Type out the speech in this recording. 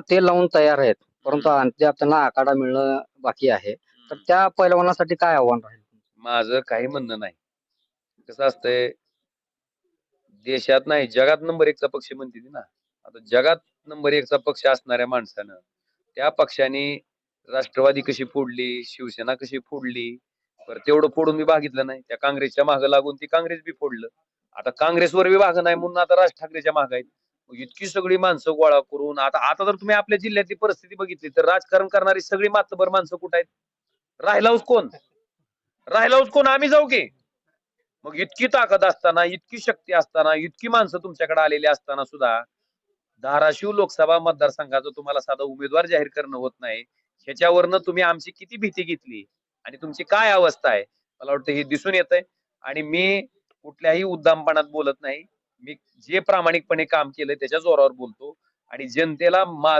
ते लावून तयार आहेत. परंतु अद्याप त्यांना आखाडा मिळणं बाकी आहे. तर त्या पैलवानासाठी काय आव्हान राहील? माझं काही म्हणणं नाही. कसं असतंय देशात नाही जगात नंबर एकचा पक्ष म्हणते ती ना. आता जगात नंबर एकचा पक्ष असणाऱ्या माणसानं त्या पक्षाने राष्ट्रवादी कशी फोडली शिवसेना कशी फोडली बरं तेवढं फोडून मी बघितलं नाही. त्या काँग्रेसच्या मागं लागून ती काँग्रेस बी फोडलं. आता काँग्रेसवर बी भाग नाही म्हणून आता राज ठाकरेच्या माग आहेत. इतकी सगळी माणसं गोळा करून आता आता जर तुम्ही आपल्या जिल्ह्यातली परिस्थिती बघितली तर राजकारण करणारी सगळी मातबर माणसं कुठं आहेत? राहिलाच कोण? राहिलाच कोण? आम्ही जाऊ की. मग इतकी ताकद असताना इतकी शक्ती असताना इतकी माणसं तुमच्याकडे आलेली असताना सुद्धा धाराशिव लोकसभा मतदारसंघाचं तुम्हाला साधा उमेदवार जाहीर करणं होत नाही. ह्याच्यावरनं तुम्ही आमची किती भीती घेतली? आणि तुमची काय अवस्था आहे? मला वाटतं हे दिसून येत आहे आणि मी कुठल्याही उद्दामपणात बोलत नाही. मी जे प्रामाणिकपणे काम केलंय त्याच्या जोरावर बोलतो आणि जनतेला माझ